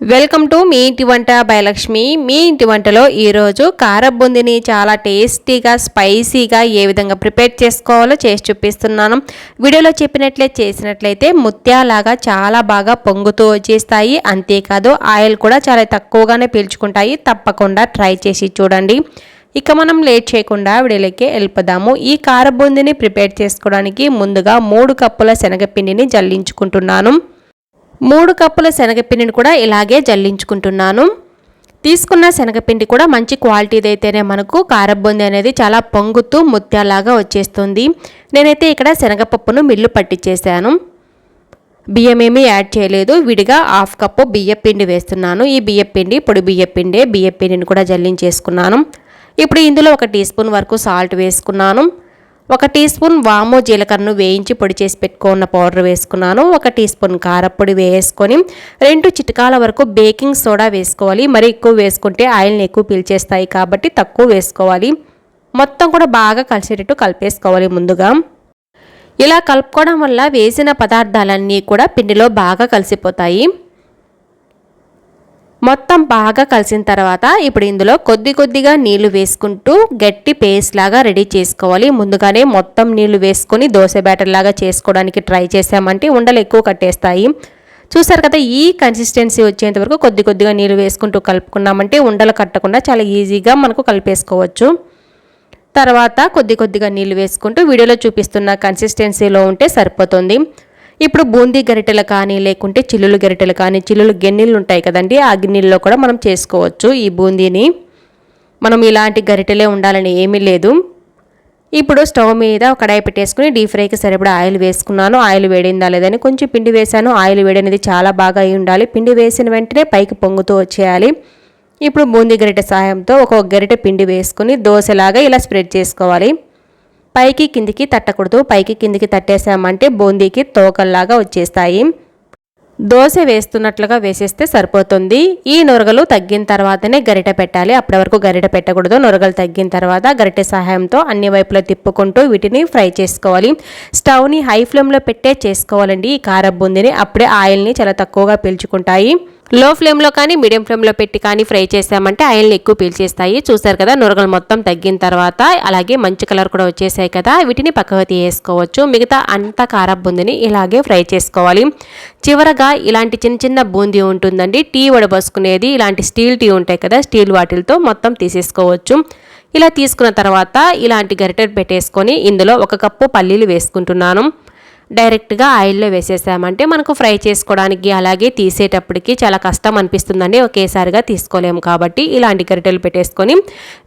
Welcome to me ఇంటి వంట భయలక్ష్మి మీ ఇంటి వంటలో ఈరోజు కారబుందిని చాలా టేస్టీగా స్పైసీగా ఏ విధంగా ప్రిపేర్ చేసుకోవాలో చేసి చూపిస్తున్నాను. వీడియోలో చెప్పినట్లే చేసినట్లయితే ముత్యాలాగా చాలా బాగా పొంగుతూ వచ్చేస్తాయి. అంతేకాదు ఆయిల్ కూడా చాలా తక్కువగానే పీల్చుకుంటాయి. తప్పకుండా ట్రై చేసి చూడండి. ఇక మనం లేట్ చేయకుండా వీడియోలోకి వెళ్ళిపోదాము. ఈ కారబూందిని ప్రిపేర్ చేసుకోవడానికి ముందుగా మూడు కప్పుల శనగపిండిని జల్లించుకుంటున్నాను. మూడు కప్పుల శనగపిండిని కూడా ఇలాగే జల్లించుకుంటున్నాను. తీసుకున్న శనగపిండి కూడా మంచి క్వాలిటీది అయితేనే మనకు కారబొంది అనేది చాలా పొంగుతూ ముత్యాలాగా వచ్చేస్తుంది. నేనైతే ఇక్కడ శనగపప్పును మిల్లు పట్టించేసాను బియ్యం ఏమీ యాడ్ చేయలేదు. విడిగా హాఫ్ కప్పు బియ్యపిండి వేస్తున్నాను. ఈ బియ్యపిండి పొడి బియ్యపిండే బియ్యపిండిని కూడా జల్లించేసుకున్నాను. ఇప్పుడు ఇందులో ఒక టీ స్పూన్ వరకు సాల్ట్ వేసుకున్నాను. ఒక టీ స్పూన్ వాము జీలకర్రను వేయించి పొడి చేసి పెట్టుకున్న పౌడర్ వేసుకున్నాను. ఒక టీ స్పూన్ కారపొడి వేసుకొని రెండు చిటకాల వరకు బేకింగ్ సోడా వేసుకోవాలి. మరి ఎక్కువ వేసుకుంటే ఆయిల్ని ఎక్కువ పీల్చేస్తాయి కాబట్టి తక్కువ వేసుకోవాలి. మొత్తం కూడా బాగా కలిసేటట్టు కలిపేసుకోవాలి ముందుగా. ఇలా కలుపుకోవడం వల్ల వేసిన పదార్థాలన్నీ కూడా పిండిలో బాగా కలిసిపోతాయి. మొత్తం బాగా కలిసిన తర్వాత ఇప్పుడు ఇందులో కొద్ది కొద్దిగా నీళ్ళు వేసుకుంటూ గట్టి పేస్ట్ లాగా రెడీ చేసుకోవాలి. ముందుగానే మొత్తం నీళ్ళు వేసుకొని దోశ బ్యాటర్ లాగా చేసుకోవడానికి ట్రై చేసామంటే ఉండలు ఎక్కువ కట్టేస్తాయి. చూసారు కదా ఈ కన్సిస్టెన్సీ వచ్చేంత వరకు కొద్ది కొద్దిగా నీళ్ళు వేసుకుంటూ కలుపుకున్నామంటే ఉండలు కట్టకుండా చాలా ఈజీగా మనకు కలిపేసుకోవచ్చు. తర్వాత కొద్ది కొద్దిగా నీళ్ళు వేసుకుంటూ వీడియోలో చూపిస్తున్న కన్సిస్టెన్సీలో ఉంటే సరిపోతుంది. ఇప్పుడు బూందీ గరిటెలు కానీ లేకుంటే చిల్లులు గరిటెలు కానీ చిల్లులు గిన్నెలు ఉంటాయి కదండి. ఆ గిన్నెల్లో కూడా మనం చేసుకోవచ్చు ఈ బూందీని. మనం ఇలాంటి గరిటెలే ఉండాలని ఏమీ లేదు. ఇప్పుడు స్టవ్ మీద ఒక కడాయి పెట్టేసుకుని డీప్ ఫ్రైకి సరిపడా ఆయిల్ వేసుకున్నాను. ఆయిల్ వేడిందా లేదని కొంచెం పిండి వేశాను. ఆయిల్ వేడి అనేది చాలా బాగా అయి ఉండాలి. పిండి వేసిన వెంటనే పైకి పొంగుతూ వచ్చేయాలి. ఇప్పుడు బూందీ గరిటె సహాయంతో ఒక గరిటె పిండి వేసుకుని దోశలాగా ఇలా స్ప్రెడ్ చేసుకోవాలి. పైకి కిందికి తట్టకూడదు. పైకి కిందికి తట్టేసామంటే బూందీకి తోకల్లాగా వచ్చేస్తాయి. దోశ వేస్తున్నట్లుగా వేసేస్తే సరిపోతుంది. ఈ నొరగలు తగ్గిన తర్వాతనే గరిట పెట్టాలి. అప్పటి వరకు గరిట పెట్టకూడదు. నొరగలు తగ్గిన తర్వాత గరిటె సహాయంతో అన్ని వైపులా తిప్పుకుంటూ వీటిని ఫ్రై చేసుకోవాలి. స్టవ్ని హై ఫ్లేమ్లో పెట్టే చేసుకోవాలండి. ఈ కార బూందీని అప్పుడే ఆయిల్ని చాలా తక్కువగా పీల్చుకుంటాయి. లో ఫ్లేమ్లో కానీ మీడియం ఫ్లేమ్లో పెట్టి కానీ ఫ్రై చేసామంటే ఆయిల్ని ఎక్కువ పీల్చేస్తాయి. చూసారు కదా నురగలు మొత్తం తగ్గిన తర్వాత అలాగే మంచి కలర్ కూడా వచ్చేసాయి కదా వీటిని పక్కకు తీసుకోవచ్చు మిగతా అంత కార బూందిని ఇలాగే ఫ్రై చేసుకోవాలి. చివరగా ఇలాంటి చిన్న చిన్న బూందీ ఉంటుందండి. టీ వడబోసుకునేది ఇలాంటి స్టీల్ టీ ఉంటాయి కదా స్టీల్ వాటిలతో మొత్తం తీసేసుకోవచ్చు. ఇలా తీసుకున్న తర్వాత ఇలాంటి గరిటె పెట్టేసుకొని ఇందులో ఒక కప్పు పల్లీలు వేసుకుంటున్నాను. డైరెక్ట్గా ఆయిల్లో వేసేసామంటే మనకు ఫ్రై చేసుకోవడానికి అలాగే తీసేటప్పటికి చాలా కష్టం అనిపిస్తుందండి. ఒకేసారిగా తీసుకోలేము కాబట్టి ఇలాంటి గరిటెలు పెట్టేసుకొని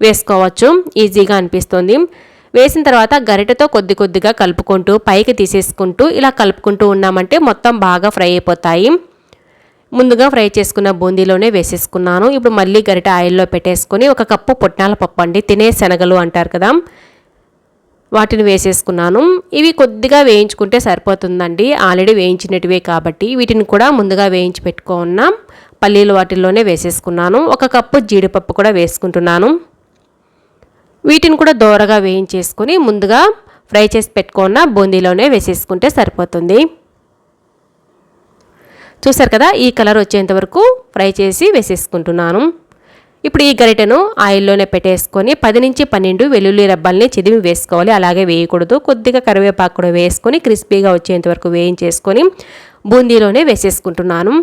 వేసుకోవచ్చు. ఈజీగా అనిపిస్తుంది. వేసిన తర్వాత గరిటెతో కొద్ది కొద్దిగా కలుపుకుంటూ పైకి తీసేసుకుంటూ ఇలా కలుపుకుంటూ ఉన్నామంటే మొత్తం బాగా ఫ్రై అయిపోతాయి. ముందుగా ఫ్రై చేసుకున్న బూందీలోనే వేసేసుకున్నాను. ఇప్పుడు మళ్ళీ గరిట ఆయిల్లో పెట్టేసుకొని ఒక కప్పు పుట్నాల పప్పు అండి. తినే శనగలు అంటారు కదా. వాటిని వేసేసుకున్నాను. ఇవి కొద్దిగా వేయించుకుంటే సరిపోతుందండి. ఆల్రెడీ వేయించినటివే కాబట్టి వీటిని కూడా ముందుగా వేయించి పెట్టుకున్నాం పల్లీలు వాటిల్లోనే వేసేసుకున్నాను. ఒక కప్పు జీడిపప్పు కూడా వేసుకుంటున్నాను. వీటిని కూడా దోరగా వేయించేసుకొని ముందుగా ఫ్రై చేసి పెట్టుకున్న బూందీలోనే వేసేసుకుంటే సరిపోతుంది. చూసారు కదా? ఈ కలర్ వచ్చేంత వరకు ఫ్రై చేసి వేసేసుకుంటున్నాను. ఇప్పుడు ఈ గరిటెను ఆయిల్లోనే పెట్టేసుకొని పది నుంచి పన్నెండు వెల్లుల్లి రబ్బల్ని చిదిమి వేసుకోవాలి. అలాగే వేయకూడదు. కొద్దిగా కరివేపాకు కూడా వేసుకొని క్రిస్పీగా వచ్చేంత వరకు వేయించేసుకొని బూందీలోనే వేసేసుకుంటున్నాను.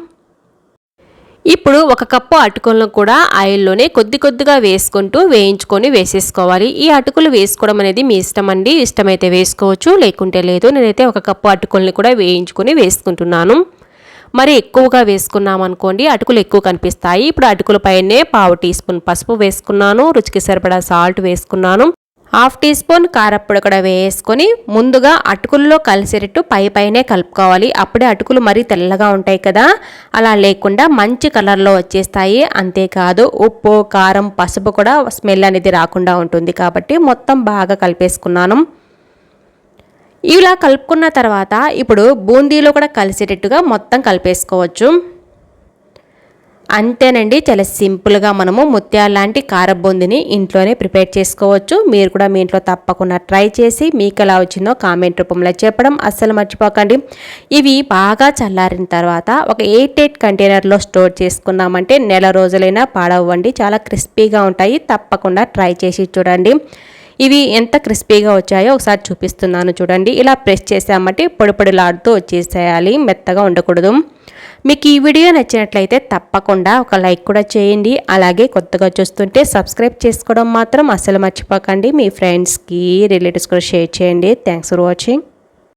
ఇప్పుడు ఒక కప్పు అటుకులను కూడా ఆయిల్లోనే కొద్ది కొద్దిగా వేసుకుంటూ వేయించుకొని వేసేసుకోవాలి. ఈ అటుకులు వేసుకోవడం అనేది మీ ఇష్టం అండి. ఇష్టమైతే వేసుకోవచ్చు లేకుంటే లేదు. నేనైతే ఒక కప్పు అటుకుల్ని కూడా వేయించుకొని వేసుకుంటున్నాను. మరి ఎక్కువగా వేసుకున్నాం అనుకోండి అటుకులు ఎక్కువ కనిపిస్తాయి. ఇప్పుడు అటుకుల పైనే పావు టీ స్పూన్ పసుపు వేసుకున్నాను రుచికి సరిపడా సాల్ట్ వేసుకున్నాను. హాఫ్ టీ స్పూన్ కారప్పుడు కూడా వేసుకొని ముందుగా అటుకుల్లో కలిసేటట్టు పై పైనే కలుపుకోవాలి. అప్పుడే అటుకులు మరీ తెల్లగా ఉంటాయి కదా అలా లేకుండా మంచి కలర్లో వచ్చేస్తాయి. అంతేకాదు ఉప్పు కారం పసుపు కూడా స్మెల్ అనేది రాకుండా ఉంటుంది కాబట్టి మొత్తం బాగా కలిపేసుకున్నాను. ఇలా కలుపుకున్న తర్వాత ఇప్పుడు బూందీలో కూడా కలిసేటట్టుగా మొత్తం కలిపేసుకోవచ్చు. అంతేనండి చాలా సింపుల్గా మనము ముత్యాల లాంటి కారబూందిని ఇంట్లోనే ప్రిపేర్ చేసుకోవచ్చు. మీరు కూడా మీ ఇంట్లో తప్పకుండా ట్రై చేసి మీకు ఎలా వచ్చిందో కామెంట్ రూపంలో చెప్పడం అస్సలు మర్చిపోకండి. ఇవి బాగా చల్లారిన తర్వాత ఒక ఎయిట్ ఎయిట్ కంటైనర్లో స్టోర్ చేసుకున్నామంటే నెల రోజులైనా పాడవ్వండి. చాలా క్రిస్పీగా ఉంటాయి. తప్పకుండా ట్రై చేసి చూడండి. ఇవి ఎంత క్రిస్పీగా వచ్చాయో ఒకసారి చూపిస్తున్నాను చూడండి. ఇలా ప్రెస్ చేసామంటే పొడిపొడిలాడుతూ వచ్చేసేయాలి. మెత్తగా ఉండకూడదు. మీకు ఈ వీడియో నచ్చినట్లయితే తప్పకుండా ఒక లైక్ కూడా చేయండి. అలాగే కొత్తగా చూస్తుంటే సబ్స్క్రైబ్ చేసుకోవడం మాత్రం అసలు మర్చిపోకండి. మీ ఫ్రెండ్స్కి రిలేటివ్స్ కూడా షేర్ చేయండి. Thanks for watching.